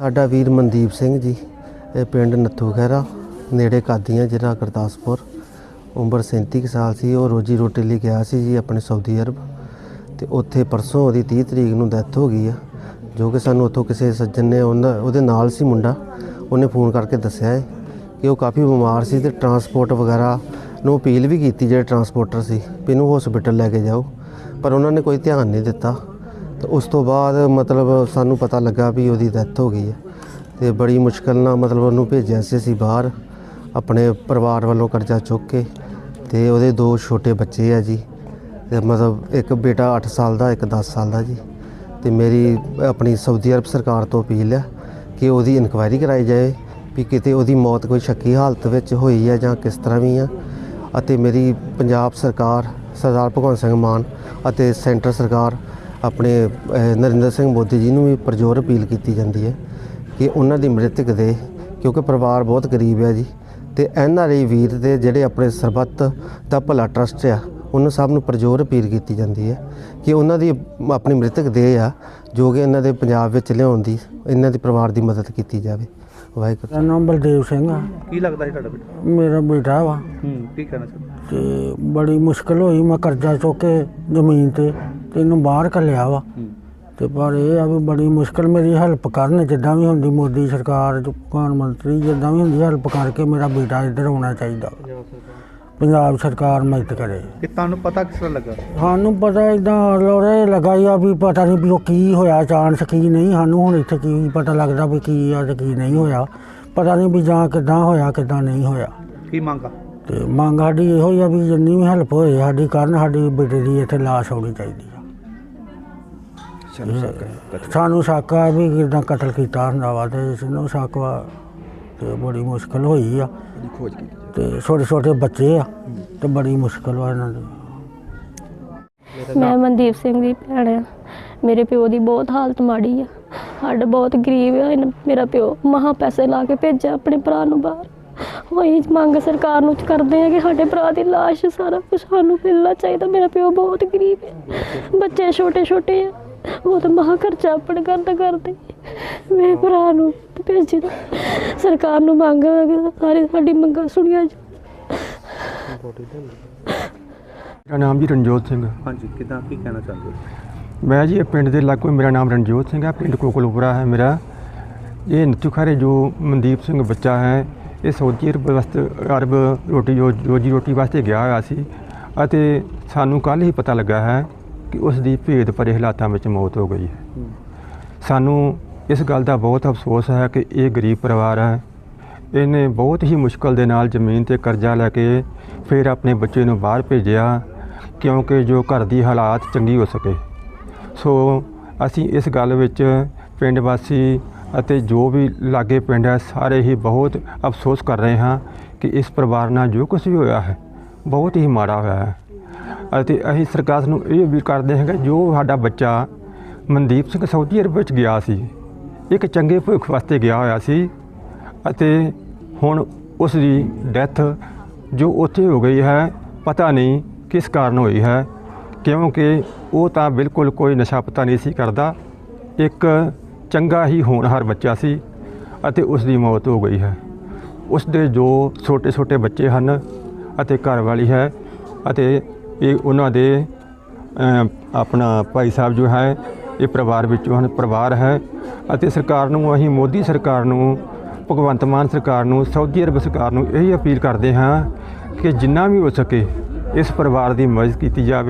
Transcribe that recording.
ਸਾਡਾ ਵੀਰ ਮਨਦੀਪ ਸਿੰਘ ਜੀ, ਇਹ ਪਿੰਡ ਨੱਥੂ ਖਹਿਰਾ, ਨੇੜੇ ਕਾਦੀਆਂ, ਜ਼ਿਲ੍ਹਾ ਗੁਰਦਾਸਪੁਰ। ਉਮਰ 37 ਕੁ ਸਾਲ ਸੀ, ਉਹ ਰੋਜੀ ਰੋਟੀ ਲਈ ਗਿਆ ਸੀ ਜੀ ਆਪਣੇ ਸਾਊਦੀ ਅਰਬ। ਤੇ ਉੱਥੇ ਪਰਸੋਂ ਉਹਦੀ 30 ਤਰੀਕ ਨੂੰ ਡੈਥ ਹੋ ਗਈ ਆ, ਜੋ ਕਿ ਸਾਨੂੰ ਉੱਥੋਂ ਕਿਸੇ ਸੱਜਣ ਨੇ ਉਹਨਾਂ, ਉਹਦੇ ਨਾਲ ਸੀ ਮੁੰਡਾ, ਉਹਨੇ ਫੋਨ ਕਰਕੇ ਦੱਸਿਆ ਹੈ ਕਿ ਉਹ ਕਾਫੀ ਬਿਮਾਰ ਸੀ ਤੇ ਟਰਾਂਸਪੋਰਟ ਵਗੈਰਾ ਨੂੰ ਅਪੀਲ ਵੀ ਕੀਤੀ, ਜਿਹੜੇ ਟਰਾਂਸਪੋਰਟਰ ਸੀ, ਵੀ ਇਹਨੂੰ ਹਸਪੀਟਲ ਲੈ ਕੇ ਜਾਓ। ਪਰ ਉਹਨਾਂ ਨੇ ਕੋਈ ਧਿਆਨ ਨਹੀਂ ਦਿੱਤਾ। ਤੇ ਉਸ ਤੋਂ ਬਾਅਦ ਮਤਲਬ ਸਾਨੂੰ ਪਤਾ ਲੱਗਾ ਵੀ ਉਹਦੀ ਡੈਥ ਹੋ ਗਈ ਹੈ। ਤੇ ਬੜੀ ਮੁਸ਼ਕਲ ਨਾਲ ਮਤਲਬ ਉਹਨੂੰ ਭੇਜਿਆ ਸੀ ਅਸੀਂ ਬਾਹਰ, ਆਪਣੇ ਪਰਿਵਾਰ ਵੱਲੋਂ ਕਰਜ਼ਾ ਚੁੱਕ ਕੇ। ਤੇ ਉਹਦੇ ਦੋ ਛੋਟੇ ਬੱਚੇ ਆ ਜੀ। ਤੇ ਮਤਲਬ ਇੱਕ ਬੇਟਾ 8 ਸਾਲ ਦਾ, ਇੱਕ 10 ਸਾਲ ਦਾ ਜੀ। ਤੇ ਮੇਰੀ ਆਪਣੀ ਸਾਊਦੀ ਅਰਬ ਸਰਕਾਰ ਤੋਂ ਅਪੀਲ ਹੈ ਕਿ ਉਹਦੀ ਇਨਕੁਆਇਰੀ ਕਰਾਈ ਜਾਏ ਵੀ ਕਿਤੇ ਉਹਦੀ ਮੌਤ ਕੋਈ ਸ਼ੱਕੀ ਹਾਲਤ ਵਿੱਚ ਹੋਈ ਹੈ ਜਾਂ ਕਿਸ ਤਰ੍ਹਾਂ ਵੀ ਆ। ਅਤੇ ਮੇਰੀ ਪੰਜਾਬ ਸਰਕਾਰ, ਸਰਦਾਰ ਭਗਵੰਤ ਸਿੰਘ ਮਾਨ ਅਤੇ ਸੈਂਟਰ ਸਰਕਾਰ ਆਪਣੇ ਨਰਿੰਦਰ ਸਿੰਘ ਮੋਦੀ ਜੀ ਨੂੰ ਵੀ ਪ੍ਰਜੋਰ ਅਪੀਲ ਕੀਤੀ ਜਾਂਦੀ ਹੈ ਕਿ ਉਹਨਾਂ ਦੀ ਮ੍ਰਿਤਕ ਦੇ ਕਿਉਂਕਿ ਪਰਿਵਾਰ ਬਹੁਤ ਗਰੀਬ ਹੈ ਜੀ ਤੇ ਐਨ ਆਰ ਆਈ ਵੀਰ ਦੇ ਜਿਹੜੇ ਆਪਣੇ ਸਰਬੱਤ ਦਾ ਭਲਾ ਟਰਸਟ ਆ ਉਹਨਾਂ ਸਭ ਨੂੰ ਪ੍ਰਜੋਰ ਅਪੀਲ ਕੀਤੀ ਜਾਂਦੀ ਹੈ ਕਿ ਉਹਨਾਂ ਦੀ ਆਪਣੀ ਮ੍ਰਿਤਕ ਦੇਹ ਆ ਜੋ ਕਿ ਇਹਨਾਂ ਦੇ ਪੰਜਾਬ ਵਿੱਚ ਲਿਆਉਣ ਦੀ ਇਹਨਾਂ ਦੇ ਪਰਿਵਾਰ ਦੀ ਮਦਦ ਕੀਤੀ ਜਾਵੇ। ਵਾਹਿਗੁਰੂ। ਮੇਰਾ ਨਾਮ ਬਲਦੇਵ ਸਿੰਘ ਆ। ਕੀ ਲੱਗਦਾ ਸੀ ਤੁਹਾਡਾ ਬੇਟਾ? ਮੇਰਾ ਬੇਟਾ ਵਾ। ਹੂੰ ਕੀ ਕਹਿਣਾ ਚਾਹੁੰਦੇ? ਤੇ ਬੜੀ ਮੁਸ਼ਕਲ ਹੋਈ ਮੈਂ ਕਰਜ਼ਾ ਚੁੱਕ ਕੇ ਜ਼ਮੀਨ ਤੇ ਇਹਨੂੰ ਬਾਹਰ ਕੱਲਿਆ ਵਾ। ਤੇ ਪਰ ਇਹ ਆ ਵੀ ਬੜੀ ਮੁਸ਼ਕਲ ਮੇਰੀ ਹੈਲਪ ਕਰਨ ਜਿੱਦਾਂ ਵੀ ਹੁੰਦੀ ਮੋਦੀ ਸਰਕਾਰ ਜੋ ਪ੍ਰਧਾਨ ਮੰਤਰੀ ਜਿੱਦਾਂ ਵੀ ਹੁੰਦੀ ਹੈਲਪ ਕਰਕੇ ਮੇਰਾ ਬੇਟਾ ਇੱਧਰ ਆਉਣਾ ਚਾਹੀਦਾ। ਪੰਜਾਬ ਸਰਕਾਰ। ਮਦਦ ਕਰੇ। ਕਿ ਤੁਹਾਨੂੰ ਪਤਾ ਕਿਸ ਤਰ੍ਹਾਂ ਲੱਗਾ? ਸਾਨੂੰ ਪਤਾ ਇਦਾਂ ਲੋਰੇ ਲਗਾਈ ਆ ਵੀ ਪਤਾ ਨਹੀਂ ਵੀ ਉਹ ਕੀ ਹੋਇਆ ਚਾਂਸ ਕੀ ਨਹੀਂ ਸਾਨੂੰ ਹੁਣ ਇੱਥੇ ਕੀ ਪਤਾ ਲੱਗਦਾ ਵੀ ਕੀ ਆ ਤੇ ਕੀ ਨਹੀਂ ਹੋਇਆ। ਪਤਾ ਨਹੀਂ ਵੀ ਜਾਂ ਕਿੱਦਾਂ ਹੋਇਆ ਕਿੱਦਾਂ ਨਹੀਂ ਹੋਇਆ। ਕੀ ਮੰਗਾ ਤੇ ਮੰਗ ਸਾਡੀ ਇਹੋ ਹੀ ਆ ਵੀ ਜਿੰਨੀ ਵੀ ਹੈਲਪ ਹੋਏ ਸਾਡੀ ਕਰਨ ਸਾਡੀ ਬੇਟੇ ਦੀ ਇੱਥੇ ਲਾਸ਼ ਆਉਣੀ ਚਾਹੀਦੀ। ਆ ਸਾਨੂੰ ਸ਼ੱਕ ਆ ਵੀ ਕਿਦਾਂ ਕਤਲ ਕੀਤਾ ਹੁੰਦਾ ਵਾ ਤੇ ਇਸ ਨੂੰ ਸ਼ੱਕ ਵਾ ਤੇ ਬੜੀ ਮੁਸ਼ਕਲ ਹੋਈ ਆ। ਤੇ ਛੋਟੇ ਛੋਟੇ ਬੱਚੇ ਆ ਤੇ ਬੜੀ ਮੁਸ਼ਕਲ ਵਾ ਇਹਨਾਂ ਦੀ। ਮੈਂ ਮਨਦੀਪ ਸਿੰਘ ਦੀ ਭੈਣ ਆ। ਮੇਰੇ ਪਿਓ ਦੀ ਬਹੁਤ ਹਾਲਤ ਮਾੜੀ ਆ। ਸਾਡਾ ਬਹੁਤ ਗਰੀਬ ਆ। ਇਹਨੇ- ਮੇਰਾ ਪਿਓ ਮਹਾ ਪੈਸੇ ਲਾ ਕੇ ਭੇਜਿਆ ਆਪਣੇ ਭਰਾ ਨੂੰ ਬਾਹਰ। ਉਹੀ ਮੰਗ ਸਰਕਾਰ ਨੂੰ ਕਰਦੇ ਆ ਕਿ ਸਾਡੇ ਭਰਾ ਦੀ ਲਾਸ਼ ਸਾਰਾ ਕੁਝ ਸਾਨੂੰ ਮਿਲਣਾ ਚਾਹੀਦਾ। ਮੇਰਾ ਪਿਓ ਬਹੁਤ ਗਰੀਬ ਹੈ ਬੱਚੇ ਛੋਟੇ ਛੋਟੇ ਆ। ਉਹ ਤਾਂ ਮਹਾ ਖਰਚਾ ਆਪਣੇ ਘਰ ਦਾ ਕਰਦੇ। ਮੇਰੇ ਭਰਾ ਨੂੰ ਭੇਜੀ ਦਾ ਸਰਕਾਰ ਨੂੰ ਮੰਗ ਸਾਰੇ ਸਾਡੀ ਮੰਗਾਂ ਸੁਣੀਆਂ ਜਾਣ। ਮੇਰਾ ਨਾਮ ਜੀ ਰਣਜੋਤ ਸਿੰਘ। ਹਾਂਜੀ ਕਿਦਾਂ ਕੀ ਕਹਿਣਾ ਚਾਹੁੰਦੇ ਹੋ? ਮੈਂ ਜੀ ਇਹ ਪਿੰਡ ਦੇ ਲਾਗੋਂ ਮੇਰਾ ਨਾਮ ਰਣਜੋਤ ਸਿੰਘ ਹੈ ਪਿੰਡ ਕੋਕਲਪੁਰਾ ਹੈ ਮੇਰਾ। ਇਹ ਨਤੂਖਾਰੇ ਜੋ ਮਨਦੀਪ ਸਿੰਘ ਬੱਚਾ ਹੈ ਇਹ ਸਾਊਦੀ ਅਰਬ ਵਾਸਤੇ ਅਰਬ ਰੋਟੀ ਜੋ ਰੋਜੀ ਰੋਟੀ ਵਾਸਤੇ ਗਿਆ ਹੋਇਆ ਸੀ। ਅਤੇ ਸਾਨੂੰ ਕੱਲ ਹੀ ਪਤਾ ਲੱਗਾ ਹੈ ਕਿ ਉਸ ਦੀ ਭੇਦ ਭਰੇ ਹਾਲਾਤਾਂ ਵਿੱਚ ਮੌਤ ਹੋ ਗਈ ਹੈ। ਸਾਨੂੰ ਇਸ ਗੱਲ ਦਾ ਬਹੁਤ ਅਫਸੋਸ ਹੈ ਕਿ ਇਹ ਗਰੀਬ ਪਰਿਵਾਰ ਹੈ। ਇਹਨੇ ਬਹੁਤ ਹੀ ਮੁਸ਼ਕਲ ਦੇ ਨਾਲ ਜ਼ਮੀਨ ਤੇ ਕਰਜ਼ਾ ਲੈ ਕੇ ਫਿਰ ਆਪਣੇ ਬੱਚੇ ਨੂੰ ਬਾਹਰ ਭੇਜਿਆ, ਕਿਉਂਕਿ ਜੋ ਘਰ ਦੀ ਹਾਲਾਤ ਚੰਗੀ ਹੋ ਸਕੇ। ਸੋ ਅਸੀਂ ਇਸ ਗੱਲ ਵਿੱਚ ਪਿੰਡ ਵਾਸੀ ਅਤੇ ਜੋ ਵੀ ਲਾਗੇ ਪਿੰਡ ਹੈ, ਸਾਰੇ ਹੀ ਬਹੁਤ ਅਫਸੋਸ ਕਰ ਰਹੇ ਹਾਂ ਕਿ ਇਸ ਪਰਿਵਾਰ ਨਾਲ ਜੋ ਕੁਝ ਵੀ ਹੋਇਆ ਹੈ, ਬਹੁਤ ਹੀ ਮਾੜਾ ਹੋਇਆ ਹੈ। ਅਤੇ ਅਸੀਂ ਸਰਕਾਰ ਨੂੰ ਇਹ ਵੀ ਕਰਦੇ ਹਾਂ ਕਿ ਜੋ ਸਾਡਾ ਬੱਚਾ ਮਨਦੀਪ ਸਿੰਘ ਸਾਊਦੀ ਅਰਬ ਵਿੱਚ ਗਿਆ ਸੀ, ਇੱਕ ਚੰਗੇ ਭਵਿੱਖ ਵਾਸਤੇ ਗਿਆ ਹੋਇਆ ਸੀ ਅਤੇ ਹੁਣ ਉਸ ਦੀ ਡੈਥ ਜੋ ਉੱਥੇ ਹੋ ਗਈ ਹੈ, ਪਤਾ ਨਹੀਂ ਕਿਸ ਕਾਰਨ ਹੋਈ ਹੈ, ਕਿਉਂਕਿ ਉਹ ਤਾਂ ਬਿਲਕੁਲ ਕੋਈ ਨਸ਼ਾ ਪਤਾ ਨਹੀਂ ਸੀ ਕਰਦਾ, ਇੱਕ ਚੰਗਾ ਹੀ ਹੋਣਹਾਰ ਬੱਚਾ ਸੀ ਅਤੇ ਉਸ ਦੀ ਮੌਤ ਹੋ ਗਈ ਹੈ। ਉਸ ਦੇ ਜੋ ਛੋਟੇ ਛੋਟੇ ਬੱਚੇ ਹਨ ਅਤੇ ਘਰ ਵਾਲੀ ਹੈ ਅਤੇ ਇਹ ਉਹਨਾਂ ਦੇ ਆਪਣਾ ਭਾਈ ਸਾਹਿਬ ਜੋ ਹੈ, ਇਹ ਪਰਿਵਾਰ ਵਿੱਚੋਂ ਹਨ, ਪਰਿਵਾਰ ਹੈ ਅਤੇ ਸਰਕਾਰ ਨੂੰ, ਅਸੀਂ ਮੋਦੀ ਸਰਕਾਰ ਨੂੰ, ਭਗਵੰਤ ਮਾਨ ਸਰਕਾਰ ਨੂੰ, ਸਾਊਦੀ ਅਰਬ ਸਰਕਾਰ ਨੂੰ ਇਹ ਅਪੀਲ ਕਰਦੇ ਹਾਂ ਕਿ ਜਿੰਨਾ ਵੀ ਹੋ ਸਕੇ ਇਸ ਪਰਿਵਾਰ ਦੀ ਮਦਦ ਕੀਤੀ ਜਾਵੇ।